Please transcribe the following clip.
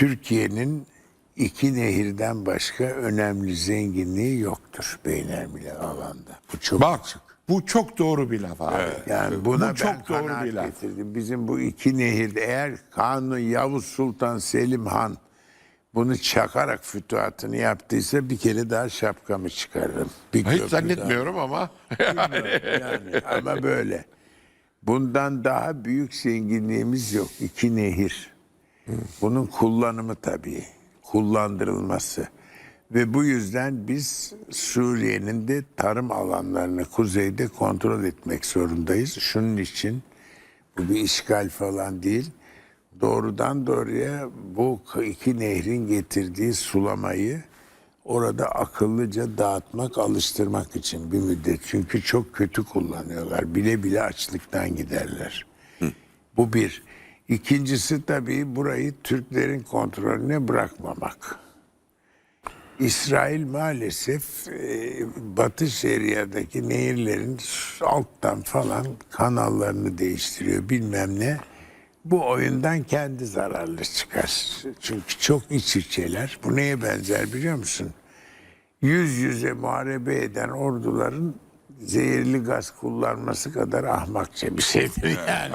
Türkiye'nin iki nehirden başka önemli zenginliği yoktur beylermile alanda. Bu çok Bak açık. bu çok doğru bir laf abi. Yani buna bu çok ben doğru bir laf. getirdim. Bizim bu iki nehirde eğer Kanuni Yavuz Sultan Selim Han bunu çakarak fütuhatını yaptıysa bir kere daha şapkamı çıkarırım. Bir Hiç köprü daha. zannetmiyorum ama Yani ama böyle. Bundan daha büyük zenginliğimiz yok. İki nehir. Bunun kullanımı tabii. Kullandırılması. Ve bu yüzden biz Suriye'nin de tarım alanlarını kuzeyde kontrol etmek zorundayız. Şunun için bu bir işgal falan değil. Doğrudan doğruya bu iki nehrin getirdiği sulamayı orada akıllıca dağıtmak, alıştırmak için bir müddet. Çünkü çok kötü kullanıyorlar. Bile bile açlıktan giderler. Bu bir. İkincisi tabii burayı Türklerin kontrolüne bırakmamak. İsrail maalesef e, Batı Şeria'daki nehirlerin alttan falan kanallarını değiştiriyor bilmem ne. Bu oyundan kendi zararlı çıkar. Çünkü çok iç içeler. Bu neye benzer biliyor musun? Yüz yüze muharebe eden orduların zehirli gaz kullanması kadar ahmakça bir şeydir yani.